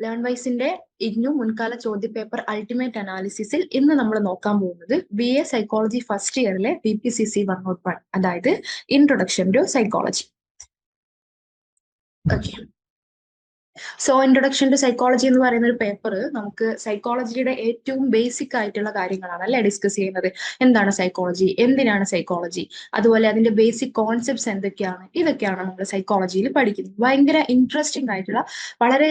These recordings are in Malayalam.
learn വൈസിന്റെ ഇഗ്നു മുൻകാല ചോദ്യപേപ്പർ അൾട്ടിമേറ്റ് അനാലിസിസിൽ ഇന്ന് നമ്മൾ നോക്കാൻ പോകുന്നത് B A psychology first ഇയറിലെ B P C C one one അതായത് introduction to psychology okay so introduction to psychology എന്ന് പറയുന്ന ഒരു പേപ്പർ നമുക്ക് സൈക്കോളജിയുടെ ഏറ്റവും ബേസിക് ആയിട്ടുള്ള കാര്യങ്ങളാണ് അല്ലെ ഡിസ്കസ് ചെയ്യുന്നത്. എന്താണ് സൈക്കോളജി എന്തിനാണ് സൈക്കോളജി അതുപോലെ അതിന്റെ ബേസിക് കോൺസെപ്റ്റ്സ് എന്തൊക്കെയാണ്? ഇതൊക്കെയാണ് നമ്മൾ സൈക്കോളജിയിൽ പഠിക്കുന്നത്. ഭയങ്കര ഇൻട്രസ്റ്റിംഗ് ആയിട്ടുള്ള വളരെ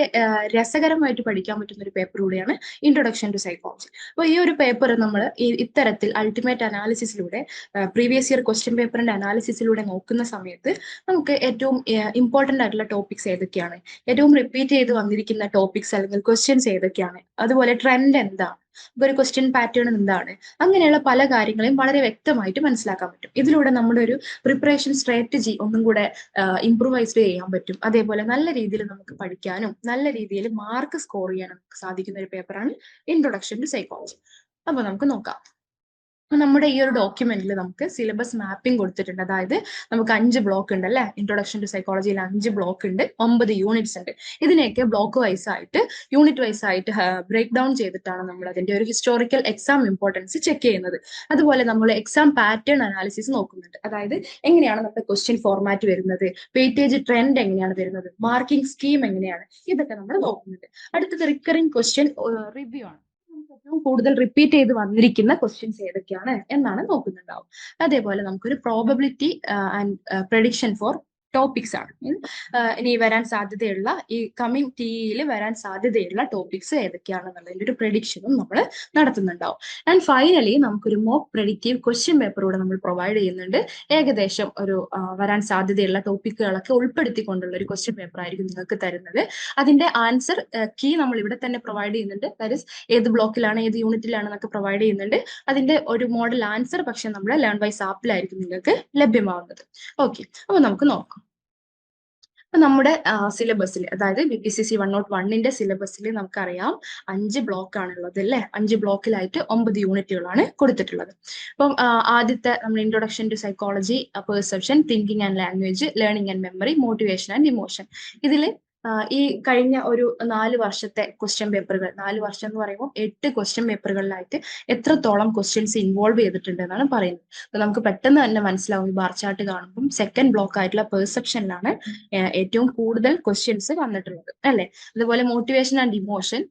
രസകരമായിട്ട് പഠിക്കാൻ പറ്റുന്ന ഒരു പേപ്പർ കൂടിയാണ് ഇൻട്രൊഡക്ഷൻ ടു സൈക്കോളജി അപ്പോൾ ഈ ഒരു പേപ്പർ നമ്മൾ ഇത്തരത്തിൽ അൾട്ടിമേറ്റ് അനാലിസിസിലൂടെ പ്രീവിയസ് ഇയർ ക്വസ്റ്റ്യൻ പേപ്പറിന്റെ അനാലിസിസിലൂടെ നോക്കുന്ന സമയത്ത് നമുക്ക് ഏറ്റവും ഇമ്പോർട്ടന്റ് ആയിട്ടുള്ള ടോപ്പിക്സ് ഏതൊക്കെയാണ്? ഏറ്റവും റിപ്പീറ്റ് ചെയ്ത് വന്നിരിക്കുന്ന ടോപ്പിക്സ് അല്ലെങ്കിൽ ക്വസ്റ്റ്യൻസ് ഏതൊക്കെയാണ്? അതുപോലെ ട്രെൻഡ് എന്താണ്? ഒരു ക്വസ്റ്റ്യൻ പാറ്റേൺ എന്താണ്? അങ്ങനെയുള്ള പല കാര്യങ്ങളെയും വളരെ വ്യക്തമായിട്ട് മനസ്സിലാക്കാൻ പറ്റും. ഇതിലൂടെ നമ്മുടെ ഒരു പ്രിപ്പറേഷൻ സ്ട്രാറ്റജി ഒന്നും കൂടെ ഇംപ്രൂവൈസ്ഡ് ചെയ്യാൻ പറ്റും. അതേപോലെ നല്ല രീതിയിൽ നമുക്ക് പഠിക്കാനും നല്ല രീതിയിൽ മാർക്ക് സ്കോർ ചെയ്യാനും സാധിക്കുന്ന ഒരു പേപ്പറാണ് ഇൻട്രൊഡക്ഷൻ ടു സൈക്കോളജി അപ്പൊ നമുക്ക് നോക്കാം. നമ്മുടെ ഈ ഒരു ഡോക്യുമെന്റിൽ നമുക്ക് സിലബസ് മാപ്പിംഗ് കൊടുത്തിട്ടുണ്ട്. അതായത് നമുക്ക് അഞ്ച് ബ്ലോക്ക് ഉണ്ട് അല്ലെ? ഇൻട്രൊഡക്ഷൻ ടു സൈക്കോളജിയിൽ അഞ്ച് ബ്ലോക്ക് ഉണ്ട്. ഒമ്പത് യൂണിറ്റ്സ് ഉണ്ട്. ഇതിനെയൊക്കെ ബ്ലോക്ക് വൈസ് ആയിട്ട് യൂണിറ്റ് വൈസ് ആയിട്ട് ബ്രേക്ക് ഡൗൺ ചെയ്തിട്ടാണ് നമ്മൾ അതിന്റെ ഒരു ഹിസ്റ്റോറിക്കൽ എക്സാം ഇമ്പോർട്ടൻസ് ചെക്ക് ചെയ്യുന്നത്. അതുപോലെ നമ്മൾ എക്സാം പാറ്റേൺ അനാലിസിസ് നോക്കുന്നുണ്ട്. അതായത് എങ്ങനെയാണ് നമ്മുടെ ക്വസ്റ്റ്യൻ ഫോർമാറ്റ് വരുന്നത്? വെയിറ്റേജ് ട്രെൻഡ് എങ്ങനെയാണ് വരുന്നത്? മാർക്കിംഗ് സ്കീം എങ്ങനെയാണ്? ഇതൊക്കെ നമ്മൾ നോക്കുന്നുണ്ട്. അടുത്തത് റിക്കറിംഗ് ക്വസ്റ്റ്യൻ റിവ്യൂ ആണ്. ഏറ്റവും കൂടുതൽ റിപ്പീറ്റ് ചെയ്ത് വന്നിരിക്കുന്ന ക്വസ്റ്റ്യൻസ് ഏതൊക്കെയാണ് എന്നാണ് നോക്കുന്നുണ്ടാവും. അതേപോലെ നമുക്കൊരു probability and prediction four topics ആണ്. ഇനി വരാൻ സാധ്യതയുള്ള ഈ കമ്മിങ് ടിയിൽ വരാൻ സാധ്യതയുള്ള ടോപ്പിക്സ് ഏതൊക്കെയാണെന്നുള്ളതിന്റെ ഒരു പ്രഡിക്ഷനും നമ്മൾ നടത്തുന്നുണ്ടാവും. ആൻഡ് ഫൈനലി നമുക്കൊരു മോക്ക് പ്രഡിക്റ്റീവ് ക്വസ്റ്റ്യൻ പേപ്പർ പേപ്പറൂടെ നമ്മൾ പ്രൊവൈഡ് ചെയ്യുന്നുണ്ട്. ഏകദേശം ഒരു വരാൻ സാധ്യതയുള്ള ടോപ്പിക്കുകളൊക്കെ ഉൾപ്പെടുത്തിക്കൊണ്ടുള്ള ഒരു ക്വസ്റ്റ്യൻ പേപ്പർ ആയിരിക്കും നിങ്ങൾക്ക് തരുന്നത്. അതിന്റെ ആൻസർ കീ നമ്മൾ ഇവിടെ തന്നെ പ്രൊവൈഡ് ചെയ്യുന്നുണ്ട്. ദാറ്റ് ഏത് ബ്ലോക്കിലാണ് ഏത് യൂണിറ്റിലാണ് എന്നൊക്കെ പ്രൊവൈഡ് ചെയ്യുന്നുണ്ട്. അതിന്റെ ഒരു മോഡൽ ആൻസർ പക്ഷെ നമ്മൾ ലേൺ വൈസ് ആപ്പിലായിരിക്കും നിങ്ങൾക്ക് ലഭ്യമാവുന്നത്. ഓക്കെ അപ്പൊ നമുക്ക് നോക്കാം. നമ്മുടെ സിലബസിൽ അതായത് B P C C one nought വണ്ണിന്റെ സിലബസിൽ നമുക്കറിയാം അഞ്ച് ബ്ലോക്ക് ആണുള്ളത് അല്ലെ? അഞ്ച് ബ്ലോക്കിലായിട്ട് ഒമ്പത് യൂണിറ്റുകളാണ് കൊടുത്തിട്ടുള്ളത്. അപ്പം ആദ്യത്തെ നമ്മൾ introduction to psychology perception thinking and language learning and memory motivation and emotion ഇതിൽ ഈ കഴിഞ്ഞ ഒരു നാല് വർഷത്തെ ക്വസ്റ്റ്യൻ പേപ്പറുകൾ നാല് വർഷം എന്ന് പറയുമ്പോൾ എട്ട് ക്വസ്റ്റ്യൻ പേപ്പറുകളിലായിട്ട് എത്രത്തോളം ക്വസ്റ്റ്യൻസ് ഇൻവോൾവ് ചെയ്തിട്ടുണ്ട് എന്നാണ് പറയുന്നത്. അപ്പൊ നമുക്ക് പെട്ടെന്ന് തന്നെ മനസ്സിലാവും. ഈ ബാർ ചാർട്ട് കാണുമ്പോൾ സെക്കൻഡ് ബ്ലോക്ക് ആയിട്ടുള്ള പെർസെപ്ഷനിലാണ് ഏറ്റവും കൂടുതൽ ക്വസ്റ്റ്യൻസ് വന്നിട്ടുള്ളത്. അല്ലെ? അതുപോലെ മോട്ടിവേഷൻ ആൻഡ് ഇമോഷൻ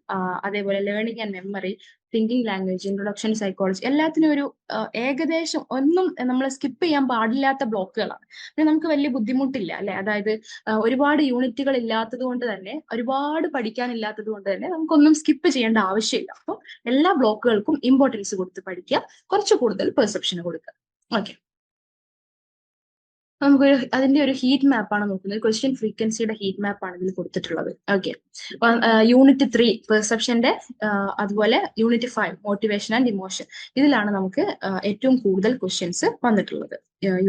അതേപോലെ learning and memory thinking language introduction psychology എല്ലാത്തിനും ഒരു ഏകദേശം ഒന്നും നമ്മൾ സ്കിപ്പ് ചെയ്യാൻ പാടില്ലാത്ത ബ്ലോക്കുകളാണ്. പിന്നെ നമുക്ക് വലിയ ബുദ്ധിമുട്ടില്ല അല്ലെ? അതായത് ഒരുപാട് യൂണിറ്റുകൾ ഇല്ലാത്തത് കൊണ്ട് തന്നെ ഒരുപാട് പഠിക്കാനില്ലാത്തത് കൊണ്ട് തന്നെ നമുക്കൊന്നും സ്കിപ്പ് ചെയ്യേണ്ട ആവശ്യമില്ല. അപ്പം എല്ലാ ബ്ലോക്കുകൾക്കും ഇമ്പോർട്ടൻസ് കൊടുത്ത് പഠിക്കുക കുറച്ച് കൂടുതൽ പെർസെപ്ഷന് കൊടുക്കുക. ഓക്കെ നമുക്ക് അതിന്റെ ഒരു ഹീറ്റ് മാപ്പാണ് നോക്കുന്നത്. ക്വസ്റ്റ്യൻ ഫ്രീക്വൻസിയുടെ ഹീറ്റ് മാപ്പാണ് ഇതിൽ കൊടുത്തിട്ടുള്ളത്. ഓക്കെ യൂണിറ്റ് ത്രീ പെർസെപ്ഷന്റെ അതുപോലെ unit five motivation and emotion ഇതിലാണ് നമുക്ക് ഏറ്റവും കൂടുതൽ ക്വസ്റ്റ്യൻസ് വന്നിട്ടുള്ളത്.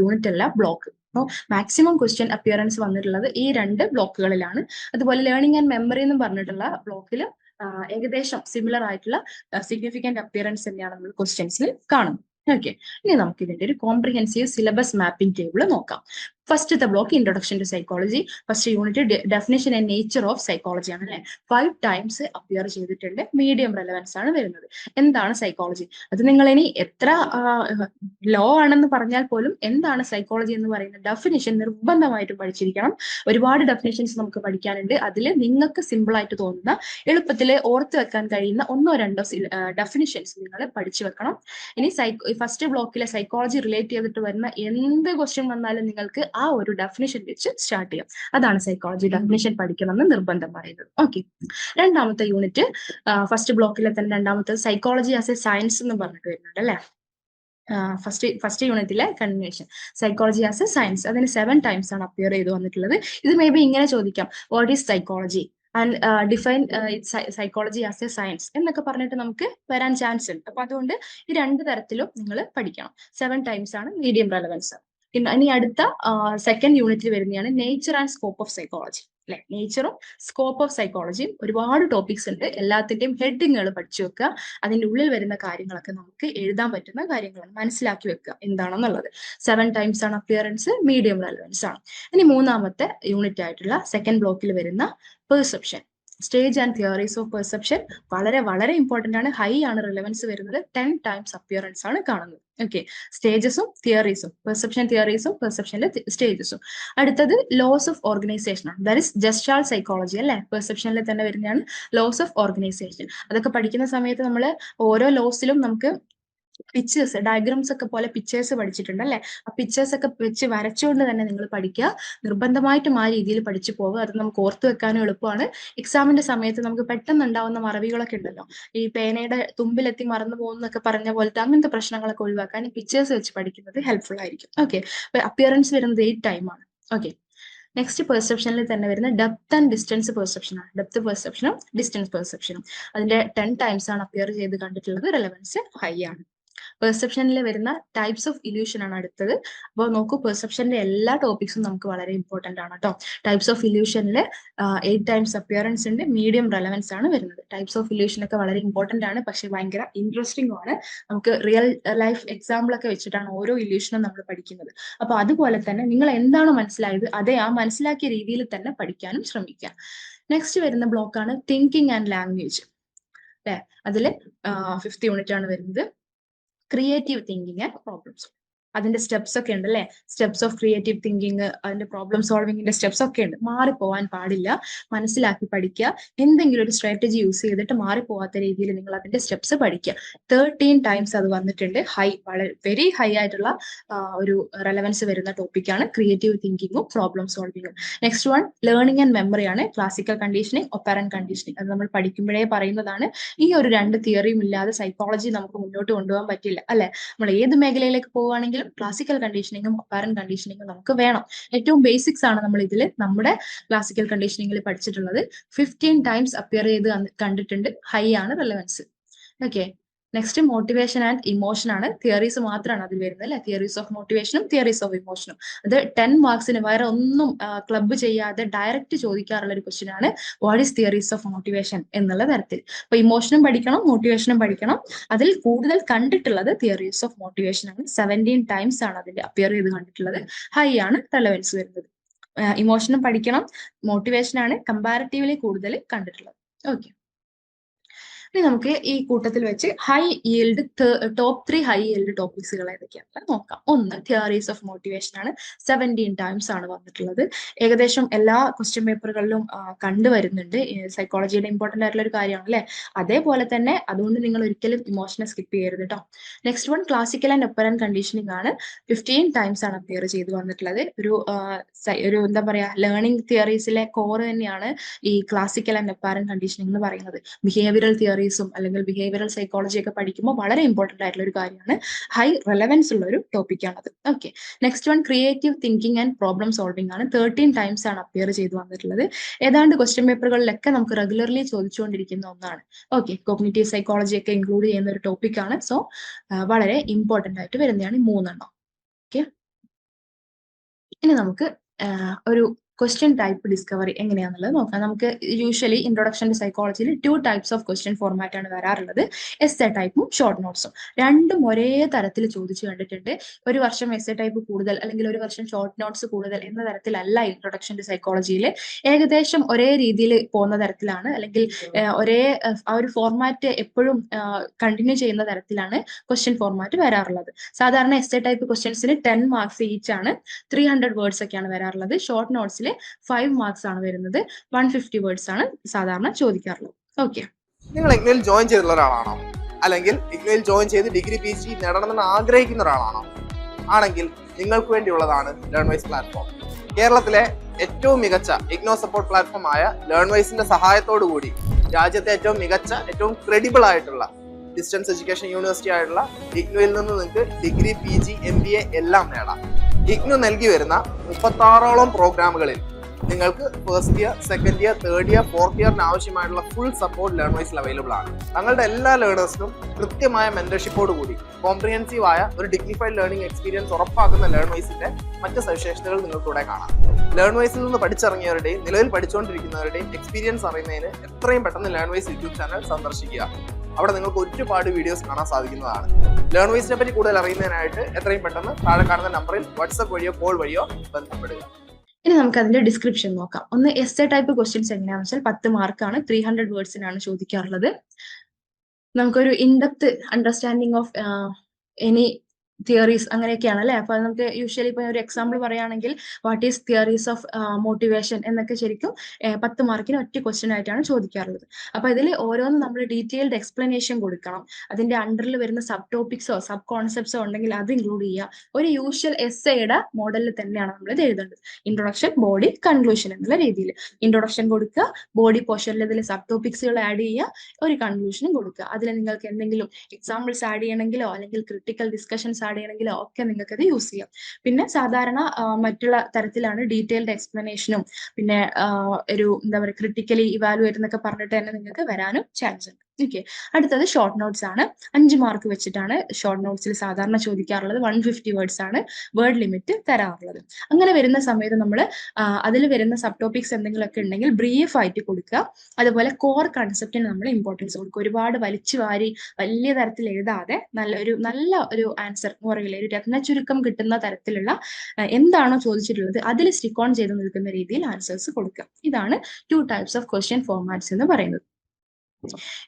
യൂണിറ്റ് അല്ല ബ്ലോക്ക് അപ്പോൾ മാക്സിമം ക്വസ്റ്റ്യൻ അപ്പിയറൻസ് വന്നിട്ടുള്ളത് ഈ രണ്ട് ബ്ലോക്കുകളിലാണ് അതുപോലെ ലേണിംഗ് ആൻഡ് മെമ്മറി എന്ന് പറഞ്ഞിട്ടുള്ള ബ്ലോക്കിൽ ഏകദേശം സിമിലർ ആയിട്ടുള്ള സിഗ്നിഫിക്കന്റ് അപ്പിയറൻസ് തന്നെയാണ് നമ്മൾ ക്വസ്റ്റ്യൻസിൽ കാണുന്നത്. ഓക്കെ ഇനി നമുക്ക് ഇതിന്റെ ഒരു കോംപ്രിഹെൻസീവ് സിലബസ് മാപ്പിംഗ് ടേബിൾ നോക്കാം. ഫസ്റ്റത്തെ block introduction to psychology first unit definition and nature of psychology ആണ് അല്ലെ? ഫൈവ് ടൈംസ് അപ്പിയർ ചെയ്തിട്ടുണ്ട്. മീഡിയം റെലവൻസ് ആണ് വരുന്നത്. എന്താണ് സൈക്കോളജി അത് നിങ്ങൾ ഇനി എത്ര ലോ ആണെന്ന് പറഞ്ഞാൽ പോലും എന്താണ് സൈക്കോളജി എന്ന് പറയുന്ന ഡെഫിനേഷൻ നിർബന്ധമായിട്ടും പഠിച്ചിരിക്കണം. ഒരുപാട് ഡെഫിനേഷൻസ് നമുക്ക് പഠിക്കാനുണ്ട്. അതിൽ നിങ്ങൾക്ക് സിമ്പിൾ ആയിട്ട് തോന്നുന്ന എളുപ്പത്തിൽ ഓർത്ത് വെക്കാൻ കഴിയുന്ന ഒന്നോ രണ്ടോ ഡെഫിനേഷൻസ് നിങ്ങൾ പഠിച്ചു വെക്കണം. ഇനി സൈക്കോ ഫസ്റ്റ് ബ്ലോക്കിലെ സൈക്കോളജി റിലേറ്റ് ചെയ്തിട്ട് വരുന്ന എന്ത് ക്വസ്റ്റ്യൻ വന്നാലും നിങ്ങൾക്ക് ആ ഒരു ഡെഫിനേഷൻ വെച്ച് സ്റ്റാർട്ട് ചെയ്യാം. അതാണ് സൈക്കോളജി ഡെഫിനിഷൻ പഠിക്കണമെന്ന് നിർബന്ധം പറയുന്നത്. ഓക്കെ രണ്ടാമത്തെ യൂണിറ്റ് ഫസ്റ്റ് ബ്ലോക്കിലെ തന്നെ രണ്ടാമത്തെ സൈക്കോളജി ആസ് എ സയൻസ് എന്ന് പറഞ്ഞിട്ട് വരുന്നുണ്ട് അല്ലേ? ഫസ്റ്റ് ഫസ്റ്റ് യൂണിറ്റിലെ conversion psychology as a science അതിന് സെവൻ ടൈംസ് ആണ് അപ്പിയർ ചെയ്ത് വന്നിട്ടുള്ളത്. ഇത് മേ ബി ഇങ്ങനെ ചോദിക്കാം. What is psychology and define psychology as a science എന്നൊക്കെ പറഞ്ഞിട്ട് നമുക്ക് വരാൻ ചാൻസ് ഉണ്ട്. അപ്പൊ അതുകൊണ്ട് ഈ രണ്ട് തരത്തിലും നിങ്ങൾ പഠിക്കണം. സെവൻ ടൈംസ് ആണ് മീഡിയം റെലവൻസ് ഇനി അടുത്ത സെക്കൻഡ് യൂണിറ്റിൽ വരുന്നതാണ് nature and scope of psychology അല്ലെ? നേച്ചറും സ്കോപ്പ് ഓഫ് സൈക്കോളജിയും ഒരുപാട് ടോപ്പിക്സ് ഉണ്ട്. എല്ലാത്തിന്റെയും ഹെഡിങ്ങുകൾ പഠിച്ചു വെക്കുക. അതിന്റെ ഉള്ളിൽ വരുന്ന കാര്യങ്ങളൊക്കെ നമുക്ക് എഴുതാൻ പറ്റുന്ന കാര്യങ്ങളാണ്. മനസ്സിലാക്കി വെക്കുക എന്താണെന്നുള്ളത്. സെവൻ ടൈംസ് ആണ് അപ്പിയറൻസ് മീഡിയം റെലവൻസ് ആണ്. ഇനി മൂന്നാമത്തെ യൂണിറ്റ് ആയിട്ടുള്ള സെക്കൻഡ് ബ്ലോക്കിൽ വരുന്ന perception stage and theories of perception വളരെ വളരെ ഇമ്പോർട്ടന്റ് ആണ്. ഹൈ ആണ് റിലവൻസ് വരുന്നത്. ടെൻ ടൈംസ് അപ്പിയറൻസ് ആണ് കാണുന്നത്. ഓക്കെ സ്റ്റേജസും തിയറീസും പെർസെപ്ഷൻ തിയറീസും പെർസെപ്ഷന്റെ സ്റ്റേജസും അടുത്തത് ലോസ് ഓഫ് ഓർഗനൈസേഷൻ ആണ്. ദാറ്റ് ഇസ് ജസ്റ്റാൾ സൈക്കോളജി അല്ലെ? പെർസെപ്ഷനിൽ തന്നെ വരുന്നതാണ് ലോസ് ഓഫ് ഓർഗനൈസേഷൻ അതൊക്കെ പഠിക്കുന്ന സമയത്ത് നമ്മൾ ഓരോ ലോസിലും നമുക്ക് പിക്ചേഴ്സ് ഡയഗ്രാംസ് ഒക്കെ പോലെ പിക്ചേഴ്സ് പഠിച്ചിട്ടുണ്ട് അല്ലെ? ആ പിക്ചേഴ്സ് ഒക്കെ വെച്ച് വരച്ചുകൊണ്ട് തന്നെ നിങ്ങൾ പഠിക്കുക. നിർബന്ധമായിട്ടും ആ രീതിയിൽ പഠിച്ചു പോവുക. അത് നമുക്ക് ഓർത്തു വെക്കാനും എളുപ്പമാണ്. എക്സാമിന്റെ സമയത്ത് നമുക്ക് പെട്ടെന്ന് ഉണ്ടാവുന്ന മറവികളൊക്കെ ഉണ്ടല്ലോ. ഈ പേനയുടെ തുമ്പിലെത്തി മറന്നു പോകുന്നൊക്കെ പറഞ്ഞ പോലത്തെ അങ്ങനത്തെ പ്രശ്നങ്ങളൊക്കെ ഒഴിവാക്കാൻ പിക്ചേഴ്സ് വെച്ച് പഠിക്കുന്നത് ഹെൽപ്ഫുൾ ആയിരിക്കും. ഓക്കെ അപ്പൊ അപ്പിയറൻസ് വരുന്നത് എയ്റ്റ് ടൈം ആണ്. ഓക്കെ നെക്സ്റ്റ് പെർസെപ്ഷനിൽ തന്നെ വരുന്ന ഡെപ്ത് ആൻഡ് ഡിസ്റ്റൻസ് പെർസെപ്ഷൻ ആണ്. ഡെപ്ത് പെർസെപ്ഷനും ഡിസ്റ്റൻസ് പെർസെപ്ഷനും അതിന്റെ ടെൻ ടൈംസ് ആണ് അപ്പിയർ ചെയ്ത് കണ്ടിട്ടുള്ളത്. റെലവൻസ് ഹൈ ആണ്. പെർസെപ്ഷനിൽ വരുന്ന ടൈപ്സ് ഓഫ് ഇല്യൂഷൻ ആണ് അടുത്തത്. അപ്പോൾ നോക്കൂ പെർസെപ്ഷന്റെ എല്ലാ ടോപ്പിക്സും നമുക്ക് വളരെ ഇമ്പോർട്ടന്റ് ആണ് കേട്ടോ ടൈപ്സ് ഓഫ് ഇല്യൂഷനിൽ എയ്റ്റ് ടൈംസ് അപ്പിയറൻസ് ഉണ്ട് മീഡിയം റെലവൻസ് ആണ് വരുന്നത്. ടൈപ്സ് ഓഫ് ഇല്യൂഷൻ ഒക്കെ വളരെ ഇമ്പോർട്ടന്റ് ആണ് പക്ഷേ ഭയങ്കര ഇൻട്രസ്റ്റിംഗ് ആണ്. നമുക്ക് റിയൽ ലൈഫ് എക്സാമ്പിൾ ഒക്കെ വെച്ചിട്ടാണ് ഓരോ ഇല്യൂഷനും നമ്മൾ പഠിക്കുന്നത്. അപ്പോൾ അതുപോലെ തന്നെ നിങ്ങൾ എന്താണ് മനസ്സിലായത് അതേ ആ മനസ്സിലാക്കിയ രീതിയിൽ തന്നെ പഠിക്കാനും ശ്രമിക്കുക. നെക്സ്റ്റ് വരുന്ന ബ്ലോക്കാണ് തിങ്കിങ് ആൻഡ് ലാംഗ്വേജ് അല്ലെ? അതിൽ ഫിഫ്ത് യൂണിറ്റ് ആണ് വരുന്നത്. ക്രിയേറ്റീവ് തിങ്കിങ് ആൻഡ് പ്രോബ്ലംസ് അതിന്റെ സ്റ്റെപ്സ് ഒക്കെ ഉണ്ട് അല്ലെ സ്റ്റെപ്സ് ഓഫ് ക്രിയേറ്റീവ് തിങ്കിങ് അതിന്റെ പ്രോബ്ലം സോൾവിങ്ങിന്റെ സ്റ്റെപ്സ് ഒക്കെ ഉണ്ട്. മാറിപ്പോവാൻ പാടില്ല. മനസ്സിലാക്കി പഠിക്കുക. എന്തെങ്കിലും ഒരു സ്ട്രാറ്റജി യൂസ് ചെയ്തിട്ട് മാറിപ്പോവാത്ത രീതിയിൽ നിങ്ങൾ അതിന്റെ സ്റ്റെപ്സ് പഠിക്കുക. തേർട്ടീൻ ടൈംസ് അത് വന്നിട്ടുണ്ട്. ഹൈ വളരെ വെരി ഹൈ ആയിട്ടുള്ള ഒരു റെലവൻസ് വരുന്ന ടോപ്പിക്കാണ് ക്രിയേറ്റീവ് തിങ്കിങ്ങും problem സോൾവിങ്ങും next one learning and memory ആണ് ക്ലാസിക്കൽ കണ്ടീഷനിങ് ഒപ്പറൻ കണ്ടീഷനിങ് അത് നമ്മൾ പഠിക്കുമ്പോഴേ പറയുന്നതാണ്. ഈ ഒരു രണ്ട് തിയറിയും ഇല്ലാതെ സൈക്കോളജി നമുക്ക് മുന്നോട്ട് കൊണ്ടുപോകാൻ പറ്റില്ല. അല്ലെ? നമ്മൾ ഏത് മേഖലയിലേക്ക് പോവുകയാണെങ്കിലും ക്ലാസിക്കൽ കണ്ടീഷനിങ്ങും അപ്പാരൻ കണ്ടീഷനിങ്ങും നമുക്ക് വേണം. ഏറ്റവും ബേസിക്സ് ആണ് നമ്മൾ ഇതിൽ നമ്മുടെ ക്ലാസിക്കൽ കണ്ടീഷനിങ്ങിൽ പഠിച്ചിട്ടുള്ളത്. ഫിഫ്റ്റീൻ ടൈംസ് അപ്പിയർ ചെയ്ത് കണ്ടിട്ടുണ്ട്. ഹൈ ആണ് relevance okay next motivation and emotion ആണ്. തിയറീസ് മാത്രമാണ് അതിൽ വരുന്നത് അല്ലെ? തിയറീസ് ഓഫ് മോട്ടിവേഷനും തിയറീസ് ഓഫ് ഇമോഷനും അത് ടെൻ മാർക്സിന് വേറെ ഒന്നും ക്ലബ്ബ് ചെയ്യാതെ ഡയറക്റ്റ് ചോദിക്കാറുള്ള ഒരു ക്വസ്റ്റ്യൻ ആണ്. What is theories of motivation എന്നുള്ള തരത്തിൽ. അപ്പൊ ഇമോഷനും പഠിക്കണം മോട്ടിവേഷനും പഠിക്കണം. അതിൽ കൂടുതൽ കണ്ടിട്ടുള്ളത് തിയറീസ് ഓഫ് മോട്ടിവേഷൻ ആണ്. സെവന്റീൻ ടൈംസ് ആണ് അതിൽ അപ്പിയർ ചെയ്ത് കണ്ടിട്ടുള്ളത്. ഹൈ ആണ് റെലവൻസ് വരുന്നത്. ഇമോഷനും പഠിക്കണം മോട്ടിവേഷൻ ആണ് കമ്പാരിറ്റീവ്ലി കൂടുതൽ കണ്ടിട്ടുള്ളത്. ഓക്കെ ഇനി നമുക്ക് ഈ കൂട്ടത്തിൽ വെച്ച് high yield top three high yield ടോപ്പിക്സുകൾ ഏതൊക്കെയാണെന്ന് നോക്കാം. ഒന്ന് തിയറീസ് ഓഫ് മോട്ടിവേഷൻ ആണ്. സെവന്റീൻ ടൈംസ് ആണ് വന്നിട്ടുള്ളത്. ഏകദേശം എല്ലാ ക്വസ്റ്റ്യൻ പേപ്പറുകളിലും കണ്ടുവരുന്നുണ്ട്. സൈക്കോളജിയുടെ ഇമ്പോർട്ടന്റ് ആയിട്ടുള്ള ഒരു കാര്യമാണ് അല്ലേ അതേപോലെ തന്നെ അതുകൊണ്ട് നിങ്ങൾ ഒരിക്കലും ഇമോഷനെ സ്കിപ്പ് ചെയ്യരുത് കേട്ടോ next one classical and operant conditioning ആണ്. ഫിഫ്റ്റീൻ ടൈംസ് ആണ് അപ്പിയർ ചെയ്ത് വന്നിട്ടുള്ളത്. ഒരു ഒരു എന്താ പറയാ ലേണിംഗ് തിയറീസിലെ കോർ തന്നെയാണ് ഈ ക്ലാസിക്കൽ ആൻഡ് ഒപ്പറൻ കണ്ടീഷനിങ് എന്ന് പറയുന്നത്. ബിഹേവിയറൽ തിയറി തിയറീസും അല്ലെങ്കിൽ ബിഹേവിയറൽ സൈക്കോളജി ഒക്കെ പഠിക്കുമ്പോൾ വളരെ ഇമ്പോർട്ടന്റ് ആയിട്ടുള്ള ഒരു കാര്യമാണ്. ഹൈ റെലവൻസ് ഉള്ള ഒരു ടോപ്പിക്കാണത് okay next one creative thinking and problem solving ആണ്. തേർട്ടീൻ ടൈംസ് ആണ് അപ്പിയർ ചെയ്തു വന്നിട്ടുള്ളത്. ഏതാണ്ട് ക്വസ്റ്റ്യൻ പേപ്പറുകളിലൊക്കെ നമുക്ക് റെഗുലർലി ചോദിച്ചുകൊണ്ടിരിക്കുന്ന ഒന്നാണ്. ഓക്കെ കോഗ്നേറ്റീവ് സൈക്കോളജി ഒക്കെ ഇൻക്ലൂഡ് ചെയ്യുന്ന ഒരു ടോപ്പിക്കാണ് സോ വളരെ ഇമ്പോർട്ടന്റ് ആയിട്ട് വരുന്നതാണ് ഈ മൂന്നെണ്ണം. ഓക്കെ ഇനി നമുക്ക് ഒരു ക്വസ്റ്റ്യൻ ടൈപ്പ് ഡിസ്കവറി എങ്ങനെയാണെന്നുള്ളത് നോക്കാം. നമുക്ക് യൂഷ്വലി ഇൻട്രൊഡക്ഷൻ ടു സൈക്കോളജിയിൽ two types of question format ആണ് വരാറുള്ളത്. എസ് എ ടൈപ്പും ഷോർട്ട് നോട്ട്സും രണ്ടും ഒരേ തരത്തിൽ ചോദിച്ചു കണ്ടിട്ടുണ്ട്. ഒരു വർഷം എസ് എ ടൈപ്പ് കൂടുതൽ അല്ലെങ്കിൽ ഒരു വർഷം ഷോർട്ട് നോട്ട്സ് കൂടുതൽ എന്ന തരത്തിലല്ല ഇൻട്രൊഡക്ഷൻ ടു സൈക്കോളജിയിൽ ഏകദേശം ഒരേ രീതിയിൽ പോകുന്ന തരത്തിലാണ് അല്ലെങ്കിൽ ഒരേ ആ ഒരു ഫോർമാറ്റ് എപ്പോഴും കണ്ടിന്യൂ ചെയ്യുന്ന തരത്തിലാണ് ക്വസ്റ്റ്യൻ ഫോർമാറ്റ് വരാറുള്ളത്. സാധാരണ എസ് എ ടൈപ്പ് ക്വസ്റ്റ്യൻസിന് ടെൻ മാർക്സ് ഈച്ച് ആണ്. ത്രീ ഹൺഡ്രഡ് വേർഡ്സ് ഒക്കെയാണ് വരാറുള്ളത്. ഷോർട്ട് നോട്ട്സിൽ ഫൈവ് മാർക്സ് ആണ് വരുന്നത്. വൺ ഫിഫ്റ്റി വേർഡ്സ് ആണ് സാധാരണ ചോദിക്കാറുള്ളത്. ഓക്കെ നിങ്ങൾ ഇഗ്നോയിൽ ജോയിൻ ചെയ്തിട്ടുള്ള ഒരാളാണോ? അല്ലെങ്കിൽ ഇഗ്നയിൽ ജോയിൻ ചെയ്ത് ഡിഗ്രി പി ജി നേടണമെന്ന് ആഗ്രഹിക്കുന്ന ഒരാളാണോ? ആണെങ്കിൽ നിങ്ങൾക്ക് വേണ്ടിയുള്ളതാണ് ലേൺ വൈസ് പ്ലാറ്റ്ഫോം കേരളത്തിലെ ഏറ്റവും മികച്ച ഇഗ്നോ സപ്പോർട്ട് പ്ലാറ്റ്ഫോം ആയ ലേൺ വൈസിന്റെ സഹായത്തോടു കൂടി രാജ്യത്തെ ഏറ്റവും മികച്ച ഏറ്റവും ക്രെഡിബിൾ ആയിട്ടുള്ള ഡിസ്റ്റൻസ് എഡ്യൂക്കേഷൻ യൂണിവേഴ്സിറ്റി ആയിട്ടുള്ള ഇഗ്നോയിൽ നിന്ന് നിങ്ങൾക്ക് degree P G M B A എല്ലാം നേടാം. ഇഗ്നു നൽകി വരുന്ന മുപ്പത്താറോളം പ്രോഗ്രാമുകളിൽ നിങ്ങൾക്ക് first year second year third year fourth ഇയറിന് ആവശ്യമായിട്ടുള്ള ഫുൾ സപ്പോർട്ട് ലേണേഴ്സിൽ അവൈലബിൾ ആണ്. തങ്ങളുടെ എല്ലാ ലേണേഴ്സിനും കൃത്യമായ മെന്റർഷിപ്പോട് കൂടി കോംപ്രിഹെൻസീവ് ആയ ഒരു ഡിഗ്നിഫൈഡ് ലേണിംഗ് എക്സ്പീരിയൻസ് ഉറപ്പാക്കുന്ന ലേണേഴ്സിന്റെ മറ്റ് സവിശേഷതകൾ നിങ്ങൾക്ക് ഇവിടെ കാണാം. ലേൺ വൈസിൽ നിന്ന് പഠിച്ചിറങ്ങിയവരുടെയും നിലവിൽ പഠിച്ചുകൊണ്ടിരിക്കുന്നവരുടെയും എക്സ്പീരിയൻസ് അറിയുന്നതിന് എത്രയും പെട്ടെന്ന് ലേൺ വൈസ് യൂട്യൂബ് ചാനൽ സന്ദർശിക്കുക. അവിടെ നിങ്ങൾക്ക് ഒരുപാട് വീഡിയോസ് കാണാൻ സാധിക്കുന്നതാണ്. ലേൺ വൈസിനെ പറ്റി കൂടുതൽ അറിയുന്നതിനായിട്ട് എത്രയും പെട്ടെന്ന് താഴെ കാണുന്ന നമ്പറിൽ വാട്സപ്പ് വഴിയോ കോൾ വഴിയോ ബന്ധപ്പെടുക. ഇനി നമുക്ക് അതിന്റെ ഡിസ്ക്രിപ്ഷൻ നോക്കാം. ഒന്ന് എസ് എ ടൈപ്പ് ക്വസ്റ്റ്യൻസ് എങ്ങനെയാണെന്ന് വെച്ചാൽ പത്ത് മാർക്കാണ് ത്രീ ഹൺഡ്രഡ് വേർഡ്സിനാണ് ചോദിക്കാറുള്ളത്. നമുക്കൊരു in depth understanding of any theories അങ്ങനെയൊക്കെയാണ് അല്ലെ അപ്പൊ നമുക്ക് യൂഷ്വലി ഇപ്പൊ ഒരു എക്സാമ്പിൾ പറയുകയാണെങ്കിൽ what is theories of motivation എന്നൊക്കെ ശരിക്കും പത്ത് മാർക്കിന് ഒറ്റ ക്വസ്റ്റ്യൻ ആയിട്ടാണ് ചോദിക്കാറുള്ളത്. അപ്പൊ ഇതിൽ ഓരോന്നും നമ്മൾ ഡീറ്റെയിൽഡ് എക്സ്പ്ലനേഷൻ കൊടുക്കണം. അതിന്റെ അണ്ടറിൽ വരുന്ന സബ് ടോപ്പിക്സോ സബ് കോൺസെപ്റ്റ്സോ ഉണ്ടെങ്കിൽ അത് ഇൻക്ലൂഡ് ചെയ്യുക. ഒരു യൂഷ്വൽ എസ് എയുടെ മോഡലിൽ തന്നെയാണ് നമ്മൾ ഇത് എഴുതേണ്ടത്. ഇൻട്രൊഡക്ഷൻ ബോഡി കൺക്ലൂഷൻ എന്നുള്ള രീതിയിൽ. ഇൻട്രൊഡക്ഷൻ കൊടുക്കുക ബോഡി പോർഷനിൽ ഇതിൽ സബ് ടോപ്പിക്സുകൾ ആഡ് ചെയ്യുക ഒരു കൺക്ലൂഷനും കൊടുക്കുക. അതിൽ നിങ്ങൾക്ക് എന്തെങ്കിലും എക്സാമ്പിൾസ് ആഡ് ചെയ്യണമെങ്കിലോ അല്ലെങ്കിൽ ക്രിട്ടിക്കൽ ഡിസ്കഷൻസ് ആഡ് ചെയ്യണമെങ്കിലും ഒക്കെ നിങ്ങൾക്ക് അത് യൂസ് ചെയ്യാം. പിന്നെ സാധാരണ മറ്റുള്ള തരത്തിലാണ് ഡീറ്റെയിൽഡ് എക്സ്പ്ലനേഷനും പിന്നെ ഒരു എന്താ പറയുക ക്രിട്ടിക്കലി ഇവാലുവേറ്റ് എന്നൊക്കെ പറഞ്ഞിട്ട് തന്നെ നിങ്ങൾക്ക് വരാനും ചാൻസ് ഉണ്ട്. ഓക്കെ അടുത്തത് ഷോർട്ട് നോട്ട്സ് ആണ്. അഞ്ച് മാർക്ക് വെച്ചിട്ടാണ് ഷോർട്ട് നോട്ട്സിൽ സാധാരണ ചോദിക്കാറുള്ളത്. വൺ ഫിഫ്റ്റി വേർഡ്സ് ആണ് വേർഡ് ലിമിറ്റ് തരാറുള്ളത്. അങ്ങനെ വരുന്ന സമയത്ത് നമ്മൾ അതിൽ വരുന്ന സബ് ടോപ്പിക്സ് എന്തെങ്കിലുമൊക്കെ ഉണ്ടെങ്കിൽ ബ്രീഫ് ആയിട്ട് കൊടുക്കുക. അതുപോലെ കോർ കൺസെപ്റ്റിന് നമ്മൾ ഇമ്പോർട്ടൻസ് കൊടുക്കുക. ഒരുപാട് വലിച്ചു വാരി വലിയ തരത്തിൽ എഴുതാതെ നല്ല ഒരു നല്ല ഒരു ആൻസർ എന്ന് പറയില്ല ഒരു രത്ന ചുരുക്കം കിട്ടുന്ന തരത്തിലുള്ള എന്താണോ ചോദിച്ചിട്ടുള്ളത് അതിൽ സ്റ്റിക്ക് ഓൺ ചെയ്ത് നിൽക്കുന്ന രീതിയിൽ ആൻസേഴ്സ് കൊടുക്കുക. ഇതാണ് two types of question formats എന്ന് പറയുന്നത്.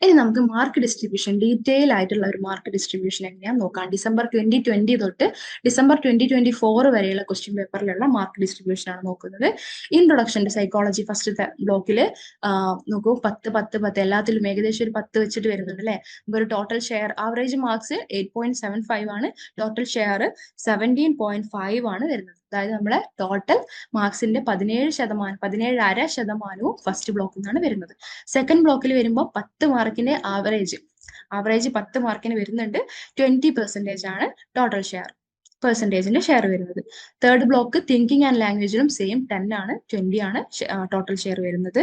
ഇനി നമുക്ക് മാർക്ക് ഡിസ്ട്രിബ്യൂഷൻ ഡീറ്റെയിൽ ആയിട്ടുള്ള ഒരു മാർക്ക് ഡിസ്ട്രിബ്യൂഷൻ എങ്ങനെയാണ് നോക്കാം. ഡിസംബർ ട്വന്റി ട്വന്റി തൊട്ട് ഡിസംബർ ട്വന്റി ട്വന്റി ഫോർ വരെയുള്ള ക്വസ്റ്റ്യൻ പേപ്പറിലുള്ള മാർക്ക് ഡിസ്ട്രിബ്യൂഷൻ ആണ് നോക്കുന്നത്. ഇൻട്രൊഡക്ഷൻ ടു സൈക്കോളജി ഫസ്റ്റ് ബ്ലോക്കിൽ നോക്കൂ പത്ത് പത്ത് പത്ത്. എല്ലാത്തിലും ഏകദേശം ഒരു പത്ത് വെച്ചിട്ട് വരുന്നുണ്ട് അല്ലെ? ഒരു total share average marks eight point seven five ആണ്. Total share seventeen point five ആണ് വരുന്നത്. അതായത് നമ്മുടെ ടോട്ടൽ മാർക്സിന്റെ പതിനേഴ് ശതമാനം പതിനേഴ് അര ശതമാനവും ഫസ്റ്റ് ബ്ലോക്കിൽ നിന്നാണ് വരുന്നത്. സെക്കൻഡ് ബ്ലോക്കിൽ വരുമ്പോൾ പത്ത് മാർക്കിന്റെ ആവറേജ് ആവറേജ് പത്ത് മാർക്കിന് വരുന്നുണ്ട്. ട്വന്റി പെർസെന്റേജ് ആണ് ടോട്ടൽ ഷെയർ പെർസെന്റേജിന്റെ ഷെയർ വരുന്നത്. തേർഡ് ബ്ലോക്ക് തിങ്കിങ് ആൻഡ് ലാംഗ്വേജിലും സെയിം ടെൻ ആണ് ട്വന്റി ആണ് ടോട്ടൽ ഷെയർ വരുന്നത്.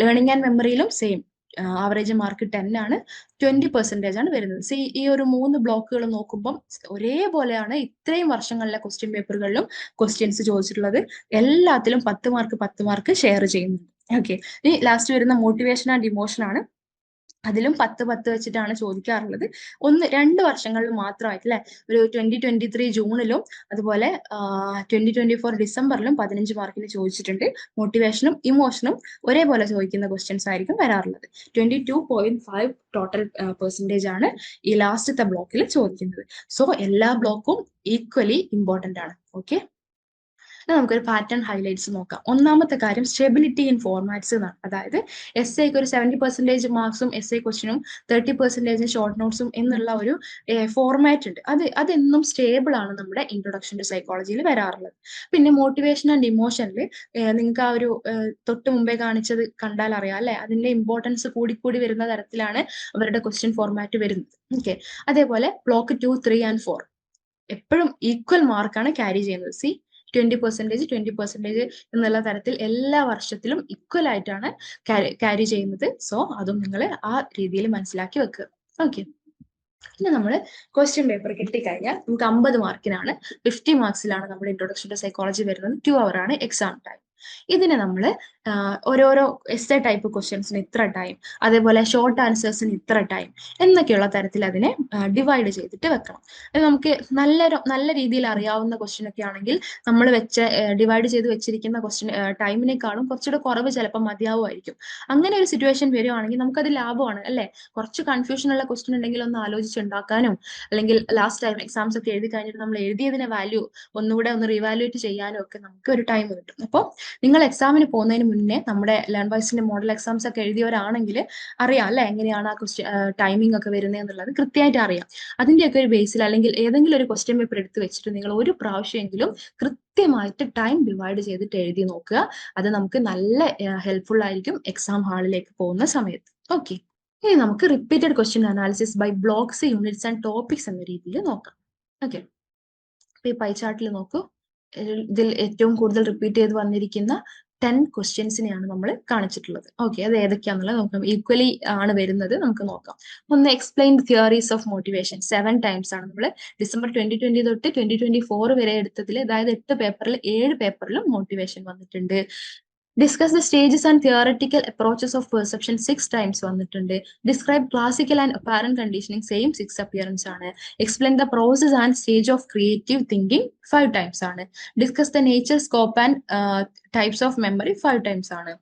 ലേണിംഗ് ആൻഡ് മെമ്മറിയിലും സെയിം ആവറേജ് മാർക്ക് ടെൻ ആണ്. ട്വന്റി പെർസെന്റേജ് ആണ് വരുന്നത്. സി ഈ ഒരു മൂന്ന് ബ്ലോക്കുകൾ നോക്കുമ്പം ഒരേപോലെയാണ് ഇത്രയും വർഷങ്ങളിലെ ക്വസ്റ്റ്യൻ പേപ്പറുകളിലും ക്വസ്റ്റ്യൻസ് ചോദിച്ചിട്ടുള്ളത്. എല്ലാത്തിലും പത്ത് മാർക്ക് പത്ത് മാർക്ക് ഷെയർ ചെയ്യുന്നുണ്ട്. ഓക്കെ ഇനി ലാസ്റ്റ് വരുന്ന മോട്ടിവേഷൻ ആൻഡ് ഇമോഷൻ ആണ്. അതിലും പത്ത് പത്ത് വെച്ചിട്ടാണ് ചോദിക്കാറുള്ളത്. ഒന്ന് രണ്ട് വർഷങ്ങളിൽ മാത്രമായിട്ട് അല്ലെ? ഒരു ട്വന്റി ട്വന്റി ത്രീ ജൂണിലും അതുപോലെ ട്വന്റി ട്വന്റി ഫോർ ഡിസംബറിലും പതിനഞ്ച് മാർക്കിന് ചോദിച്ചിട്ടുണ്ട്. മോട്ടിവേഷനും ഇമോഷനും ഒരേപോലെ ചോദിക്കുന്ന ക്വസ്റ്റ്യൻസ് ആയിരിക്കും വരാറുള്ളത്. Twenty two point five total percentage ആണ് ഈ ലാസ്റ്റത്തെ ബ്ലോക്കിൽ ചോദിക്കുന്നത്. സോ എല്ലാ ബ്ലോക്കും ഈക്വലി ഇമ്പോർട്ടന്റ് ആണ്. ഓക്കെ നമുക്കൊരു പാറ്റേൺ ഹൈലൈറ്റ്സ് നോക്കാം. ഒന്നാമത്തെ കാര്യം സ്റ്റെബിലിറ്റി ഇൻ ഫോർമാറ്റ്സ് എന്നാണ് അതായത് എസ് എക്ക് ഒരു സെവന്റി പെർസെന്റേജ് മാർക്സും എസ് എ ക്വസ്റ്റിനും തേർട്ടി പെർസെന്റേജ് ഷോർട്ട് നോട്ട്സും എന്നുള്ള ഒരു ഫോർമാറ്റ് ഉണ്ട്. അത് അതെന്നും സ്റ്റേബിൾ ആണ് നമ്മുടെ ഇൻട്രൊഡക്ഷൻ ടു സൈക്കോളജിയിൽ വരാറുള്ളത്. പിന്നെ മോട്ടിവേഷൻ ആൻഡ് ഇമോഷനിൽ നിങ്ങൾക്ക് ആ ഒരു തൊട്ട് മുമ്പേ കാണിച്ചത് കണ്ടാൽ അറിയാം അല്ലെ? അതിന്റെ ഇമ്പോർട്ടൻസ് കൂടിക്കൂടി വരുന്ന തരത്തിലാണ് അവരുടെ ക്വസ്റ്റ്യൻ ഫോർമാറ്റ് വരുന്നത്. ഓക്കെ അതേപോലെ block two three and four എപ്പോഴും ഈക്വൽ മാർക്കാണ് ക്യാരി ചെയ്യുന്നത്. C twenty percentage twenty percentage എന്നുള്ള തരത്തിൽ എല്ലാ വർഷത്തിലും ഈക്വൽ ആയിട്ടാണ് ക്യാരി ചെയ്യുന്നത്. സോ അതും നിങ്ങൾ ആ രീതിയിൽ മനസ്സിലാക്കി വെക്കുക. ഓക്കെ പിന്നെ നമ്മൾ ക്വസ്റ്റ്യൻ പേപ്പർ കിട്ടിക്കഴിഞ്ഞാൽ നമുക്ക് അമ്പത് മാർക്കിനാണ് ഫിഫ്റ്റി മാർക്സിലാണ് നമ്മുടെ ഇൻട്രൊഡക്ഷൻ ടു സൈക്കോളജി വരുന്നത്. ടു അവർ ആണ് എക്സാം ടൈം ഇതിനെ നമ്മൾ ഓരോരോ എസ് എ ടൈപ്പ് ക്വസ്റ്റ്യൻസിന് ഇത്ര ടൈം അതേപോലെ ഷോർട്ട് ആൻസേഴ്സിന് ഇത്ര ടൈം എന്നൊക്കെയുള്ള തരത്തിൽ അതിനെ ഡിവൈഡ് ചെയ്തിട്ട് വെക്കണം. അത് നമുക്ക് നല്ല നല്ല രീതിയിൽ അറിയാവുന്ന ക്വസ്റ്റ്യൻ ഒക്കെ ആണെങ്കിൽ നമ്മൾ വെച്ച ഡിവൈഡ് ചെയ്ത് വെച്ചിരിക്കുന്ന ക്വസ്റ്റ്യൻ ടൈമിനേക്കാളും കുറച്ചുകൂടെ കുറവ് ചിലപ്പോൾ മതിയാവുമായിരിക്കും. അങ്ങനെ ഒരു സിറ്റുവേഷൻ വരുവാണെങ്കിൽ നമുക്കത് ലാഭമാണ് അല്ലേ? കുറച്ച് കൺഫ്യൂഷൻ ഉള്ള ക്വസ്റ്റ്യൻ ഉണ്ടെങ്കിൽ ഒന്ന് ആലോചിച്ചുണ്ടാക്കാനും അല്ലെങ്കിൽ ലാസ്റ്റ് ടൈം എക്സാംസ് ഒക്കെ എഴുതി കഴിഞ്ഞിട്ട് നമ്മൾ എഴുതിയതിന്റെ വാല്യൂ ഒന്നുകൂടെ ഒന്ന് റിവാലുവേറ്റ് ചെയ്യാനും ഒക്കെ നമുക്ക് ഒരു ടൈം കിട്ടും. അപ്പോൾ നിങ്ങൾ എക്സാമിന് പോകുന്നതിന് മുന്നേ നമ്മുടെ ലേൺ വൈസിന്റെ മോഡൽ എക്സാംസ് ഒക്കെ എഴുതിയവരാണെങ്കിൽ അറിയാം അല്ലെ? എങ്ങനെയാണ് ആ ക്വസ്റ്റ്യൻ ടൈമിംഗ് ഒക്കെ വരുന്നത് എന്നുള്ളത് കൃത്യമായിട്ട് അറിയാം. അതിന്റെയൊക്കെ ഒരു ബേസിൽ അല്ലെങ്കിൽ ഏതെങ്കിലും ഒരു ക്വസ്റ്റ്യൻ പേപ്പർ എടുത്ത് വെച്ചിട്ട് നിങ്ങൾ ഒരു പ്രാവശ്യമെങ്കിലും കൃത്യമായിട്ട് ടൈം ഡിവൈഡ് ചെയ്തിട്ട് എഴുതി നോക്കുക. അത് നമുക്ക് നല്ല ഹെൽപ്ഫുൾ ആയിരിക്കും എക്സാം ഹാളിലേക്ക് പോകുന്ന സമയത്ത്. ഓക്കെ ഇനി നമുക്ക് repeated question analysis by blocks units and topics എന്ന രീതിയിൽ നോക്കാം. ഓക്കെ ഈ പൈ ചാർട്ടിൽ നോക്കൂ. ഇതിൽ ഏറ്റവും കൂടുതൽ റിപ്പീറ്റ് ചെയ്ത് വന്നിരിക്കുന്ന ടെൻ ക്വസ്റ്റ്യൻസിനെയാണ് നമ്മൾ കാണിച്ചിട്ടുള്ളത്. ഓക്കെ അത് ഏതൊക്കെയാണെന്നുള്ളത് നമുക്ക് ഈക്വലി ആണ് വരുന്നത്. നമുക്ക് നോക്കാം. ഒന്ന് explain theories of motivation seven times ആണ് നമ്മൾ ഡിസംബർ ട്വന്റി ട്വന്റി തൊട്ട് ട്വന്റി ട്വന്റി ഫോർ വരെ എടുത്തതിൽ അതായത് എട്ട് പേപ്പറിൽ ഏഴ് പേപ്പറിലും മോട്ടിവേഷൻ വന്നിട്ടുണ്ട്. Discuss the stages and theoretical approaches of perception six times വന്നിട്ടുണ്ട്. Describe classical and operant conditioning same six appearances ആണ്. Explain the process and stage of creative thinking five times ആണ്. Discuss the nature scope and types of memory five times ആണ്.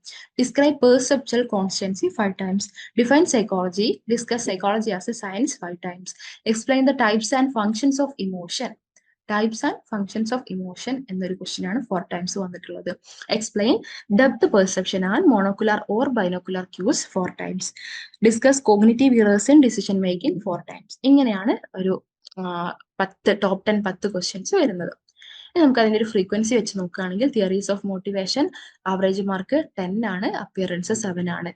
Describe perceptual constancy five times define psychology discuss psychology as a science five times explain the types and functions of emotion types and functions of emotion എന്നൊരു ക്വസ്റ്റ്യൻ ആണ് ഫോർ ടൈംസ് വന്നിട്ടുള്ളത്. Explain depth perception and monocular or binocular cues four times discuss cognitive errors in decision making four times ഇങ്ങനെയാണ് ഒരു പത്ത് ടോപ്പ് ടെൻ പത്ത് ക്വസ്റ്റ്യൻസ് വരുന്നത്. നമുക്ക് അതിന്റെ ഒരു ഫ്രീക്വൻസി വെച്ച് നോക്കുകയാണെങ്കിൽ theories of motivation average mark ten ആണ് അപ്പിയറൻസ് സെവൻ ആണ്.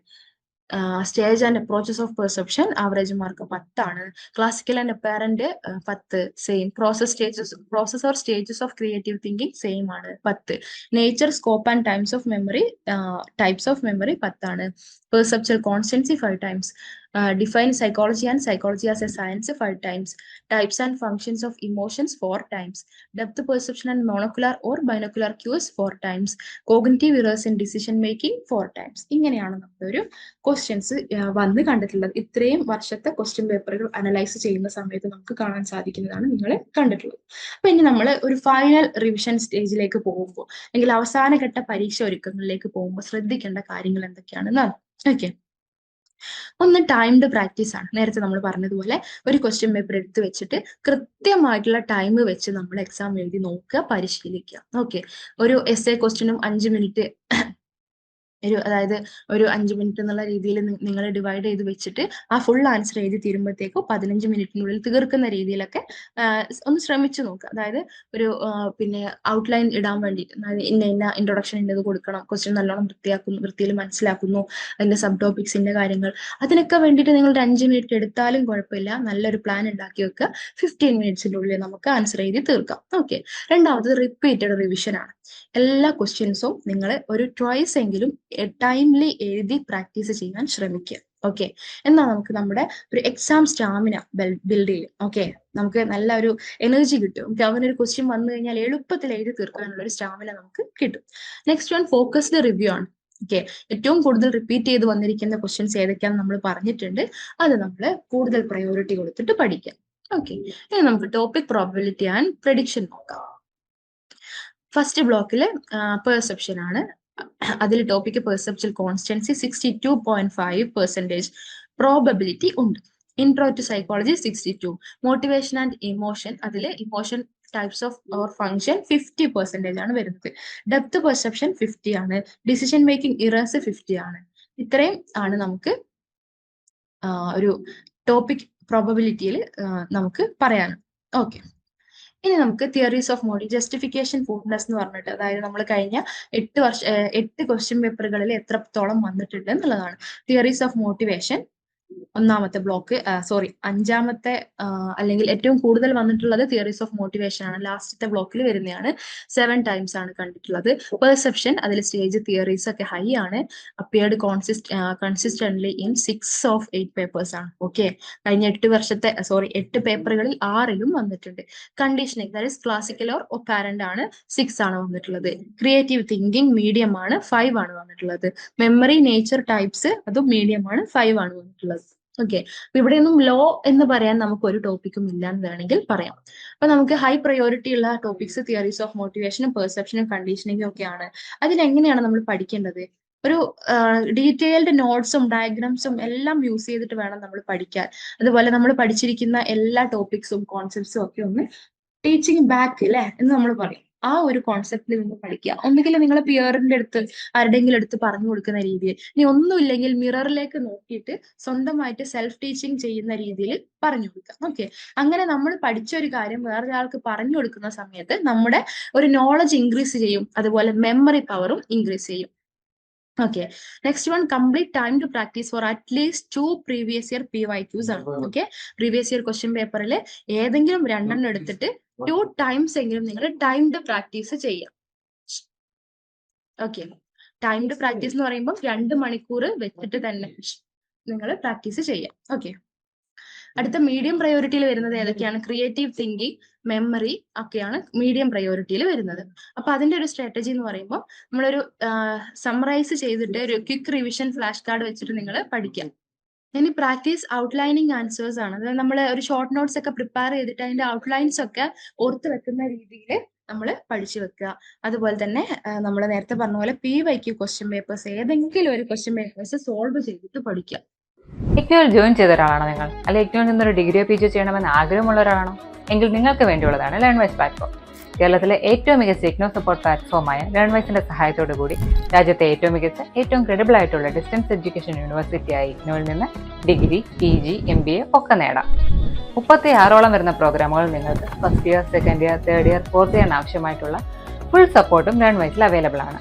Stage and approaches of perception average mark പത്താണ്. ക്ലാസിക്കൽ ആൻഡ് അപ്പാരന്റ് പത്ത് same process stages process or stages of creative thinking same ആണ് പത്ത്. Nature scope and times of memory types of memory പത്താണ്. Perceptual constancy five times define psychology and psychology as a science five times types and functions of emotions four times depth perception and monocular or binocular cues four times cognitive errors in decision making four times ഇങ്ങനെയാണ് നമ്മളൊരു ക്വസ്റ്റ്യൻസ് വന്ന് കണ്ടിട്ടുള്ളത്. ഇത്രയും വർഷത്തെ ക്വസ്റ്റ്യൻ പേപ്പറുകൾ അനലൈസ് ചെയ്യുന്ന സമയത്ത് നമുക്ക് കാണാൻ സാധിക്കുന്നതാണ് നിങ്ങൾ കണ്ടിട്ടുള്ളത്. അപ്പൊ ഇനി നമ്മൾ ഒരു ഫൈനൽ റിവിഷൻ സ്റ്റേജിലേക്ക് പോകുമ്പോൾ അല്ലെങ്കിൽ അവസാനഘട്ട പരീക്ഷ ഒരുക്കങ്ങളിലേക്ക് പോകുമ്പോൾ ശ്രദ്ധിക്കേണ്ട കാര്യങ്ങൾ എന്തൊക്കെയാണെന്നാണ് ഓക്കെ ഒന്ന് ടൈംഡ് പ്രാക്ടീസ് ആണ്. നേരത്തെ നമ്മൾ പറഞ്ഞതുപോലെ ഒരു ക്വസ്റ്റ്യൻ പേപ്പർ എടുത്ത് വെച്ചിട്ട് കൃത്യമായിട്ടുള്ള ടൈം വെച്ച് നമ്മൾ എക്സാം എഴുതി നോക്കുക പരിശീലിക്കുക. ഓക്കെ ഒരു എസ് എ ക്വസ്റ്റ്യനും അഞ്ച് മിനിറ്റ് ഒരു അതായത് ഒരു അഞ്ച് മിനിറ്റ് എന്നുള്ള രീതിയിൽ നിങ്ങൾ ഡിവൈഡ് ചെയ്ത് വെച്ചിട്ട് ആ ഫുൾ ആൻസർ എഴുതി തീരുമ്പോഴത്തേക്കും പതിനഞ്ച് മിനിറ്റിനുള്ളിൽ തീർക്കുന്ന രീതിയിലൊക്കെ ഒന്ന് ശ്രമിച്ചു നോക്കുക അതായത് ഒരു പിന്നെ ഔട്ട്ലൈൻ ഇടാൻ വേണ്ടിയിട്ട് അതായത് ഇന്ന ഇന്ന ഇൻട്രൊഡക്ഷൻ ഇന്നത് കൊടുക്കണം ക്വസ്റ്റ്യൻ നല്ലോണം വൃത്തിയാക്കുന്നു വൃത്തിയിൽ മനസ്സിലാക്കുന്നു അതിന്റെ സബ് ടോപ്പിക്സിന്റെ കാര്യങ്ങൾ. അതിനൊക്കെ വേണ്ടിയിട്ട് നിങ്ങൾ ഒരു അഞ്ച് മിനിറ്റ് എടുത്താലും കുഴപ്പമില്ല. നല്ലൊരു പ്ലാൻ ഉണ്ടാക്കി വെക്കുക. ഫിഫ്റ്റീൻ മിനിറ്റ്സിന്റെ ഉള്ളിൽ നമുക്ക് ആൻസർ എഴുതി തീർക്കാം. ഓക്കെ രണ്ടാമത് റിപ്പീറ്റഡ് റിവിഷൻ ആണ്. എല്ലാ ക്വസ്റ്റ്യൻസും നിങ്ങൾ ഒരു ട്വൈസ് എങ്കിലും ടൈംലി എഴുതി പ്രാക്ടീസ് ചെയ്യാൻ ശ്രമിക്കുക. ഓക്കെ എന്നാൽ നമുക്ക് നമ്മുടെ ഒരു എക്സാം സ്റ്റാമിന ബിൽഡ് ചെയ്യും. ഓക്കെ നമുക്ക് നല്ല ഒരു എനർജി കിട്ടും. നമുക്ക് ഒരു ക്വസ്റ്റ്യൻ വന്നു കഴിഞ്ഞാൽ എളുപ്പത്തിൽ എഴുതി തീർക്കാനുള്ള ഒരു സ്റ്റാമിന നമുക്ക് കിട്ടും. നെക്സ്റ്റ് വൺ ഫോക്കസ്ഡ് റിവ്യൂ ആണ്. ഓക്കെ ഏറ്റവും കൂടുതൽ റിപ്പീറ്റ് ചെയ്ത് വന്നിരിക്കുന്ന ക്വസ്റ്റ്യൻസ് ഏതൊക്കെയാണെന്ന് നമ്മൾ പറഞ്ഞിട്ടുണ്ട്. അത് നമ്മൾ കൂടുതൽ പ്രയോറിറ്റി കൊടുത്തിട്ട് പഠിക്കാം ഓക്കെ ഇനി നമുക്ക് ടോപ്പിക് പ്രോബിലിറ്റി ആൻഡ് പ്രഡിക്ഷൻ നോക്കാം. ഫസ്റ്റ് ബ്ലോക്കിൽ പെർസെപ്ഷൻ ആണ്. അതിൽ topic perceptual constancy sixty two point five percentage probability ഉണ്ട്. Intro to psychology sixty two motivation and emotion അതിൽ emotion types of or function fifty percentage ആണ് വരുന്നത്. ഡെപ്ത് പെർസെപ്ഷൻ ഫിഫ്റ്റി ആണ്. ഡിസിഷൻ മേക്കിംഗ് ഇറേഴ്സ് ഫിഫ്റ്റി ആണ്. ഇത്രയും ആണ് നമുക്ക് ഒരു ടോപ്പിക് പ്രോബബിലിറ്റിയിൽ നമുക്ക് പറയാനുള്ളത്. ഓക്കെ ഇനി നമുക്ക് തിയറീസ് ഓഫ് മോഡി ജസ്റ്റിഫിക്കേഷൻ ഫുഡ്നെസ് എന്ന് പറഞ്ഞിട്ട് അതായത് നമ്മൾ കഴിഞ്ഞ എട്ട് വർഷം എട്ട് ക്വസ്റ്റ്യൻ പേപ്പറുകളിൽ എത്രത്തോളം വന്നിട്ടുണ്ട് എന്നുള്ളതാണ്. തിയറീസ് ഓഫ് മോട്ടിവേഷൻ ഒന്നാമത്തെ ബ്ലോക്ക് സോറി അഞ്ചാമത്തെ അല്ലെങ്കിൽ ഏറ്റവും കൂടുതൽ വന്നിട്ടുള്ളത് തിയറീസ് ഓഫ് മോട്ടിവേഷൻ ആണ്. ലാസ്റ്റത്തെ ബ്ലോക്കിൽ വരുന്നതാണ്. സെവൻ ടൈംസ് ആണ് കണ്ടിട്ടുള്ളത്. പെർസെപ്ഷൻ അതിൽ സ്റ്റേജ് തിയറീസ് ഒക്കെ ഹൈ ആണ്. Appeared consist consistently in six of eight papers ആണ്. ഓക്കെ കഴിഞ്ഞ എട്ട് വർഷത്തെ സോറി എട്ട് പേപ്പറുകളിൽ ആറിലും വന്നിട്ടുണ്ട്. Conditioning that is classical or operant ആണ്. സിക്സ് ആണ് വന്നിട്ടുള്ളത്. ക്രിയേറ്റീവ് തിങ്കിങ് മീഡിയം ആണ്. ഫൈവ് ആണ് വന്നിട്ടുള്ളത്. മെമ്മറി നേച്ചർ ടൈപ്സ് അതും മീഡിയം ആണ്. ഫൈവ് ആണ് വന്നിട്ടുള്ളത്. ഓക്കെ അപ്പൊ ഇവിടെയൊന്നും ലോ എന്ന് പറയാൻ നമുക്ക് ഒരു ടോപ്പിക്കും ഇല്ല എന്ന് വേണമെങ്കിൽ പറയാം. അപ്പൊ നമുക്ക് ഹൈ പ്രയോറിറ്റി ഉള്ള ടോപ്പിക്സ് തിയറീസ് ഓഫ് മോട്ടിവേഷനും പെർസെപ്ഷനും കണ്ടീഷനിങ്ങും ഒക്കെയാണ്. അതിനെങ്ങനെയാണ് നമ്മൾ പഠിക്കേണ്ടത്? ഒരു ഡീറ്റെയിൽഡ് നോട്ട്സും ഡയഗ്രാംസും എല്ലാം യൂസ് ചെയ്തിട്ട് വേണം നമ്മൾ പഠിക്കാൻ. അതുപോലെ നമ്മൾ പഠിച്ചിരിക്കുന്ന എല്ലാ ടോപ്പിക്സും കോൺസെപ്റ്റ്സും ഒക്കെ ഒന്ന് ടീച്ചിങ് ബാക്ക് അല്ലേ? എന്ന് നമ്മൾ പറയും. ആ ഒരു കോൺസെപ്റ്റിൽ നിന്ന് പഠിക്കുക ഒന്നുകിൽ നിങ്ങൾ പിയറിന്റെ അടുത്ത് ആരുടെങ്കിലും അടുത്ത് പറഞ്ഞു കൊടുക്കുന്ന രീതിയിൽ. ഇനി ഒന്നുമില്ലെങ്കിൽ മിററിലേക്ക് നോക്കിയിട്ട് സ്വന്തമായിട്ട് സെൽഫ് ടീച്ചിങ് ചെയ്യുന്ന രീതിയിൽ പറഞ്ഞു കൊടുക്കുക ഓക്കെ അങ്ങനെ നമ്മൾ പഠിച്ച ഒരു കാര്യം വേറൊരാൾക്ക് പറഞ്ഞു കൊടുക്കുന്ന സമയത്ത് നമ്മുടെ ഒരു നോളജ് ഇൻക്രീസ് ചെയ്യും. അതുപോലെ മെമ്മറി പവറും ഇൻക്രീസ് ചെയ്യും. Okay next one complete time to practice for at least two previous year P Y Qs ആണ്. ഓക്കെ പ്രീവിയസ് ഇയർ ക്വസ്റ്റ്യൻ പേപ്പറിൽ ഏതെങ്കിലും രണ്ടെണ്ണം എടുത്തിട്ട് ടു ടൈംസ് എങ്കിലും നിങ്ങൾ ടൈംഡ് പ്രാക്ടീസ് ചെയ്യാം. ഓക്കെ ടൈംഡ് പ്രാക്ടീസ് എന്ന് പറയുമ്പോൾ രണ്ട് മണിക്കൂർ വെച്ചിട്ട് തന്നെ നിങ്ങൾ പ്രാക്ടീസ് ചെയ്യാം. ഓക്കെ അടുത്ത മീഡിയം പ്രയോറിറ്റിയിൽ വരുന്നത് ഏതൊക്കെയാണ്? ക്രിയേറ്റീവ് തിങ്കിങ് മെമ്മറി ഒക്കെയാണ് മീഡിയം പ്രയോറിറ്റിയിൽ വരുന്നത്. അപ്പൊ അതിന്റെ ഒരു സ്ട്രാറ്റജി എന്ന് പറയുമ്പോൾ നമ്മളൊരു സമറൈസ് ചെയ്തിട്ട് ഒരു ക്വിക്ക് റിവിഷൻ ഫ്ലാഷ് കാർഡ് വെച്ചിട്ട് നിങ്ങൾ പഠിക്കാം. ഇനി പ്രാക്ടീസ് ഔട്ട്ലൈനിങ് ആൻസേഴ്സ് ആണ്. അതായത് നമ്മൾ ഒരു ഷോർട്ട് നോട്ട്സ് ഒക്കെ പ്രിപ്പയർ ചെയ്തിട്ട് അതിന്റെ ഔട്ട്ലൈൻസ് ഒക്കെ ഓർത്ത് വെക്കുന്ന രീതിയിൽ നമ്മൾ പഠിച്ചു വെക്കുക അതുപോലെ തന്നെ നമ്മൾ നേരത്തെ പറഞ്ഞ പോലെ പി വൈക്ക് ക്വസ്റ്റ്യൻ പേപ്പേഴ്സ് ഏതെങ്കിലും ഒരു ക്വസ്റ്റ്യൻ പേപ്പേഴ്സ് സോൾവ് ചെയ്തിട്ട് പഠിക്കുക ഇഗ്നോയിൽ ജോയിൻ ചെയ്ത ഒരാളാണോ നിങ്ങൾ അല്ലെങ്കിൽ ഇഗ്നോയിൽ നിന്നൊരു ഡിഗ്രിയോ പി ജി ചെയ്യണമെന്ന് ആഗ്രഹമുള്ള ഒരാളാണോ എങ്കിൽ നിങ്ങൾക്ക് വേണ്ടിയുള്ളതാണ് ലേൺ വൈസ് പ്ലാറ്റ്ഫോം കേരളത്തിലെ ഏറ്റവും മികച്ച ഇഗ്നോ സപ്പോർട്ട് പ്ലാറ്റ്ഫോമായ ലേൺ വൈസിന്റെ സഹായത്തോടു കൂടി രാജ്യത്തെ ഏറ്റവും മികച്ച ഏറ്റവും ക്രെഡിബിൾ ആയിട്ടുള്ള ഡിസ്റ്റൻസ് എഡ്യൂക്കേഷൻ യൂണിവേഴ്സിറ്റിയായ ഇഗ്നോയിൽ നിന്ന് degree P G M B A ഒക്കെ നേടാം. മുപ്പത്തി ആറോളം വരുന്ന പ്രോഗ്രാമുകൾ നിങ്ങൾക്ക് first year second year third year fourth ഇയറിന് ആവശ്യമായിട്ടുള്ള ഫുൾ സപ്പോർട്ടും ലേൺ വൈസിൽ അവൈലബിൾ ആണ്.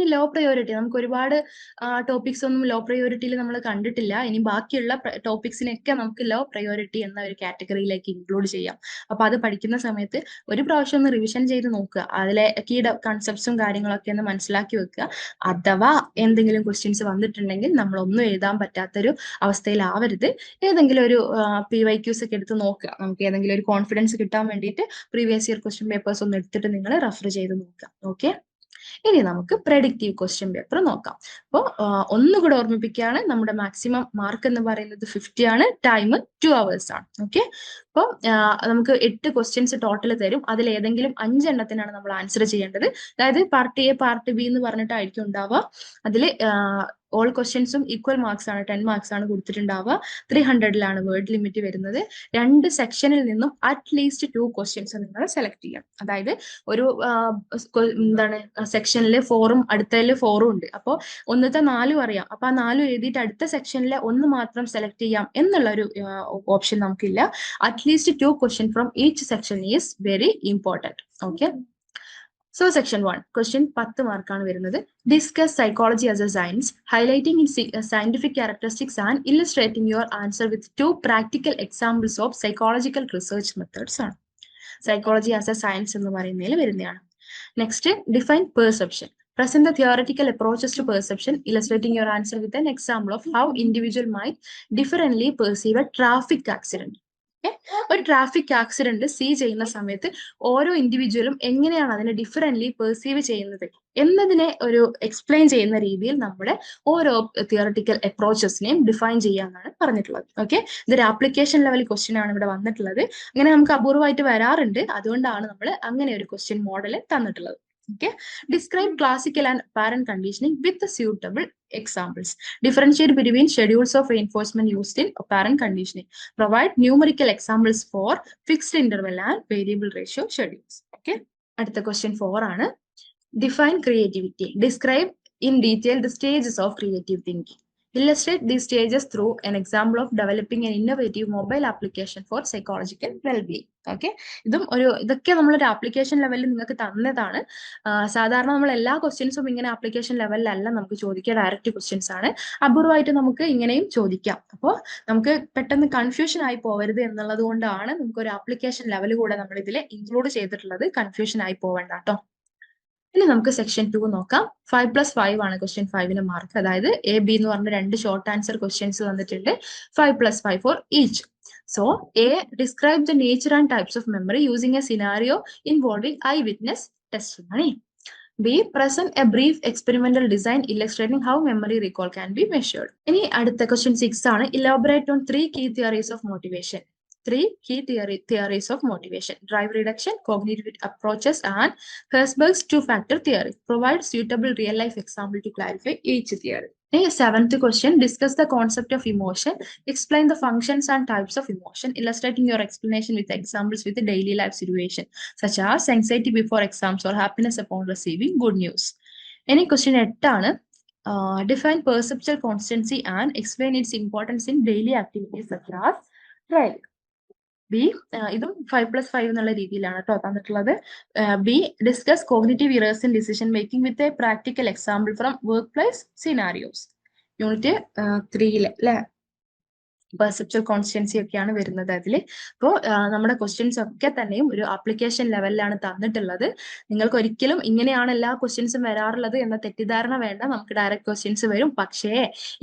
ഇനി ലോ പ്രയോറിറ്റി നമുക്ക് ഒരുപാട് ടോപ്പിക്സ് ഒന്നും ലോ പ്രയോറിറ്റിയിൽ നമ്മൾ കണ്ടിട്ടില്ല. ഇനി ബാക്കിയുള്ള ടോപ്പിക്സിനൊക്കെ നമുക്ക് ലോ പ്രയോറിറ്റി എന്ന ഒരു കാറ്റഗറിയിലേക്ക് ഇൻക്ലൂഡ് ചെയ്യാം. അപ്പൊ അത് പഠിക്കുന്ന സമയത്ത് ഒരു പ്രാവശ്യം ഒന്ന് റിവിഷൻ ചെയ്ത് നോക്കുക. അതിലെ കീ കൺസെപ്റ്റ്സും കാര്യങ്ങളൊക്കെ ഒന്ന് മനസ്സിലാക്കി വെക്കുക. അഥവാ എന്തെങ്കിലും ക്വസ്റ്റ്യൻസ് വന്നിട്ടുണ്ടെങ്കിൽ നമ്മൾ ഒന്നും എഴുതാൻ പറ്റാത്തൊരു അവസ്ഥയിലാവരുത്. ഏതെങ്കിലും ഒരു പി വൈ ക്യൂസ് ഒക്കെ എടുത്ത് നോക്കുക. നമുക്ക് ഏതെങ്കിലും ഒരു കോൺഫിഡൻസ് കിട്ടാൻ വേണ്ടിയിട്ട് പ്രീവിയസ് ഇയർ ക്വസ്റ്റ്യൻ പേപ്പേഴ്സ് ഒന്ന് എടുത്തിട്ട് നിങ്ങൾ റെഫർ ചെയ്ത് നോക്കുക. ഓക്കെ ഇനി നമുക്ക് പ്രഡിക്റ്റീവ് ക്വസ്റ്റ്യൻ പേപ്പർ നോക്കാം. അപ്പോൾ ഒന്നുകൂടെ ഓർമ്മിപ്പിക്കുകയാണ്. നമ്മുടെ മാക്സിമം മാർക്ക് എന്ന് പറയുന്നത് ഫിഫ്റ്റി ആണ്. ടൈം ടു അവേഴ്സ് ആണ്. ഓക്കെ അപ്പോൾ നമുക്ക് എട്ട് ക്വസ്റ്റ്യൻസ് ടോട്ടൽ തരും. അതിൽ ഏതെങ്കിലും അഞ്ചെണ്ണത്തിനാണ് നമ്മൾ ആൻസർ ചെയ്യേണ്ടത്. അതായത് പാർട്ട് എ പാർട്ട് ബി എന്ന് പറഞ്ഞിട്ടായിരിക്കും ഉണ്ടാവുക. അതിൽ ഓൾ ക്വസ്റ്റ്യൻസും ഈക്വൽ മാർക്സ് ആണ് ടെൻ മാർക്സ് ആണ് കൊടുത്തിട്ടുണ്ടാവുക. ത്രീ ഹൺഡ്രഡിലാണ് വേർഡ് ലിമിറ്റ് വരുന്നത്. രണ്ട് സെക്ഷനിൽ നിന്നും അറ്റ്ലീസ്റ്റ് ടു ക്വസ്റ്റ്യൻസ് നിങ്ങൾ സെലക്ട് ചെയ്യാം അതായത് ഒരു എന്താണ് സെക്ഷനിൽ ഫോറും അടുത്തതിൽ ഫോറും ഉണ്ട്. അപ്പോൾ ഒന്നത്തെ നാലും അറിയാം. അപ്പൊ ആ നാലും എഴുതിയിട്ട് അടുത്ത സെക്ഷനിലെ ഒന്ന് മാത്രം സെലക്ട് ചെയ്യാം എന്നുള്ള ഒരു ഓപ്ഷൻ നമുക്കില്ല. At least two question from each section is very important okay so section one question പത്ത് മാർക്കാണ് വരുന്നത്. Discuss psychology as a science highlighting in scientific characteristics and illustrating your answer with two practical examples of psychological research methods ആണ്. സൈക്കോളജി ആസ് എ സയൻസ് എന്ന് പറയുന്നതിൽ വരുന്നതാണ്. Next define perception Present the theoretical approaches to perception, illustrating your answer with an example of how individual might differently perceive a traffic accident. ഒരു ട്രാഫിക് ആക്സിഡന്റ് സീ ചെയ്യുന്ന സമയത്ത് ഓരോ ഇൻഡിവിജ്വലും എങ്ങനെയാണ് അതിനെ ഡിഫറെന്റ് പെർസീവ് ചെയ്യുന്നത് എന്നതിനെ ഒരു എക്സ്പ്ലെയിൻ ചെയ്യുന്ന രീതിയിൽ നമ്മുടെ ഓരോ തിയറട്ടിക്കൽ അപ്രോച്ചസിനെയും ഡിഫൈൻ ചെയ്യാന്നാണ് പറഞ്ഞിട്ടുള്ളത്. ഓക്കെ ഇതൊരു ആപ്ലിക്കേഷൻ ലെവൽ ക്വസ്റ്റ്യൻ ആണ് ഇവിടെ വന്നിട്ടുള്ളത്. അങ്ങനെ നമുക്ക് അപൂർവമായിട്ട് വരാറുണ്ട്. അതുകൊണ്ടാണ് നമ്മൾ അങ്ങനെ ഒരു ക്വസ്റ്റ്യൻ മോഡൽ തന്നിട്ടുള്ളത്. okay describe classical and apparent conditioning with the suitable examples differentiate between schedules of reinforcement used in apparent conditioning provide numerical examples for fixed interval and variable ratio schedules okay അടുത്ത ക്വസ്റ്റ്യൻ ഫോർ ആണ് define creativity describe in detail the stages of creative thinking Illustrate stages through an example of developing an innovative mobile application for psychological well-being. Okay ഇതും ഒരു ഇതൊക്കെ നമ്മളൊരു ആപ്ലിക്കേഷൻ ലെവലിൽ നിങ്ങൾക്ക് തന്നതാണ്. സാധാരണ നമ്മൾ എല്ലാ ക്വസ്റ്റ്യൻസും ഇങ്ങനെ ആപ്ലിക്കേഷൻ ലെവലിലല്ല നമുക്ക് ചോദിക്കുക. ഡയറക്റ്റ് ക്വസ്റ്റ്യൻസ് ആണ്. അപൂർവമായിട്ട് നമുക്ക് ഇങ്ങനെയും ചോദിക്കാം. അപ്പോൾ നമുക്ക് പെട്ടെന്ന് കൺഫ്യൂഷൻ ആയി പോവരുത് എന്നുള്ളത് കൊണ്ടാണ് നമുക്ക് ഒരു ആപ്ലിക്കേഷൻ ലെവൽ കൂടെ നമ്മൾ ഇതിൽ ഇൻക്ലൂഡ് ചെയ്തിട്ടുള്ളത്. കൺഫ്യൂഷൻ ആയി പോവേണ്ട കേട്ടോ ഇനി നമുക്ക് സെക്ഷൻ ടു നോക്കാം. ഫൈവ് പ്ലസ് ഫൈവ് ആണ് ക്വസ്റ്റ്യൻ ഫൈവിന് മാർക്ക് അതായത് എ ബി എന്ന് പറഞ്ഞ രണ്ട് ഷോർട്ട് ആൻസർ ക്വസ്റ്റ്യൻസ് തന്നിട്ടുണ്ട് five plus five four each so A describe the nature and types of memory using a scenario involving eyewitness testimony. B present a brief experimental design illustrating how memory recall can be measured ഇനി അടുത്ത ക്വസ്റ്റ്യൻ സിക്സ് ആണ്. Elaborate on three key theories of motivation three key theory, theories of motivation drive reduction, cognitive approaches, and Herzberg's two factor theory. Provide suitable real life example to clarify each theory. Seventh question Discuss the concept of emotion. Explain the functions and types of emotion, illustrating your explanation with examples with a daily life situation, such as anxiety before exams or happiness upon receiving good news. Any question at turn? Uh, define perceptual constancy and explain its importance in daily activities such as training. B ഇതും ഫൈവ് പ്ലസ് ഫൈവ് എന്നുള്ള രീതിയിലാണ് കേട്ടോ തന്നിട്ടുള്ളത്. B discuss cognitive errors in decision making with a practical example from workplace scenarios unit ത്രീയിലെ അല്ലെ പെർസെപ്ച്വൽ കോൺസ്റ്റൻസി ഒക്കെയാണ് വരുന്നത് അതിൽ അപ്പോൾ നമ്മുടെ ക്വസ്റ്റ്യൻസ് ഒക്കെ തന്നെയും ഒരു ആപ്ലിക്കേഷൻ ലെവലിലാണ് തന്നിട്ടുള്ളത്. നിങ്ങൾക്ക് ഒരിക്കലും ഇങ്ങനെയാണ് എല്ലാ ക്വസ്റ്റ്യൻസും വരാറുള്ളത് എന്ന തെറ്റിദ്ധാരണ വേണ്ട. നമുക്ക് ഡയറക്റ്റ് ക്വസ്റ്റ്യൻസ് വരും. പക്ഷേ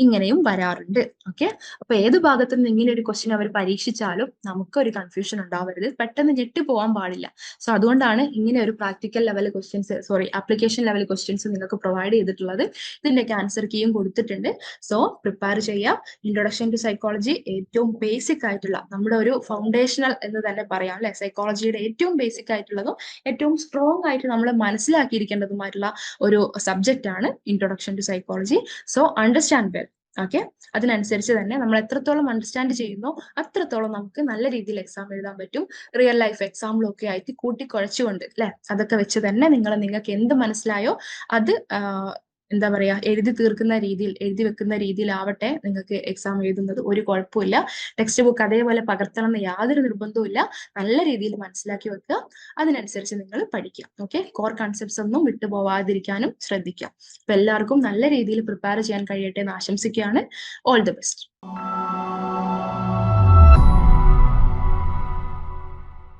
ഇങ്ങനെയും വരാറുണ്ട്. ഓക്കെ അപ്പൊ ഏത് ഭാഗത്തു നിന്ന് ഇങ്ങനെ ഒരു ക്വസ്റ്റ്യൻ അവർ പരീക്ഷിച്ചാലും നമുക്ക് ഒരു കൺഫ്യൂഷൻ ഉണ്ടാവരുത്. പെട്ടെന്ന് ഞെട്ടി പോകാൻ പാടില്ല. സോ അതുകൊണ്ടാണ് ഇങ്ങനെ ഒരു practical level questions sorry application level questions നിങ്ങൾക്ക് പ്രൊവൈഡ് ചെയ്തിട്ടുള്ളത്. ഇതിന്റെയൊക്കെ ആൻസർ കീയും കൊടുത്തിട്ടുണ്ട്. സോ പ്രിപ്പയർ ചെയ്യാം. ഇൻട്രൊഡക്ഷൻ ടു സൈക്കോളജി ഏറ്റവും ബേസിക് ആയിട്ടുള്ള നമ്മുടെ ഒരു ഫൗണ്ടേഷണൽ എന്ന് തന്നെ പറയാം അല്ലെ? സൈക്കോളജിയുടെ ഏറ്റവും ബേസിക് ആയിട്ടുള്ളതും ഏറ്റവും സ്ട്രോങ് ആയിട്ട് നമ്മൾ മനസ്സിലാക്കിയിരിക്കേണ്ടതുമായിട്ടുള്ള ഒരു സബ്ജക്റ്റ് ആണ് introduction to psychology so understand well okay അതിനനുസരിച്ച് തന്നെ നമ്മൾ എത്രത്തോളം അണ്ടർസ്റ്റാൻഡ് ചെയ്യുന്നോ അത്രത്തോളം നമുക്ക് നല്ല രീതിയിൽ എക്സാം എഴുതാൻ പറ്റും. റിയൽ ലൈഫ് എക്സാമ്പിളും ഒക്കെ ആയിട്ട് കൂട്ടിക്കുഴച്ചുകൊണ്ട് അല്ലെ? അതൊക്കെ വെച്ച് തന്നെ നിങ്ങൾ നിങ്ങൾക്ക് എന്ത് മനസ്സിലായോ അത് എന്താ പറയാ എഴുതി തീർക്കുന്ന രീതിയിൽ എഴുതി വെക്കുന്ന രീതിയിലാവട്ടെ നിങ്ങൾക്ക് എക്സാം എഴുതുന്നത്. ഒരു കുഴപ്പമില്ല. ടെക്സ്റ്റ് ബുക്ക് അതേപോലെ പകർത്തണം എന്ന് യാതൊരു നിർബന്ധവുമില്ല. നല്ല രീതിയിൽ മനസ്സിലാക്കി വെക്കുക. അതിനനുസരിച്ച് നിങ്ങൾ പഠിക്കുക. ഓക്കെ കോർ കൺസെപ്റ്റ്സ് ഒന്നും വിട്ടുപോവാതിരിക്കാനും ശ്രദ്ധിക്കുക. അപ്പൊ എല്ലാവർക്കും നല്ല രീതിയിൽ പ്രിപ്പയർ ചെയ്യാൻ കഴിയട്ടെ എന്ന് ആശംസിക്കുകയാണ്. All the best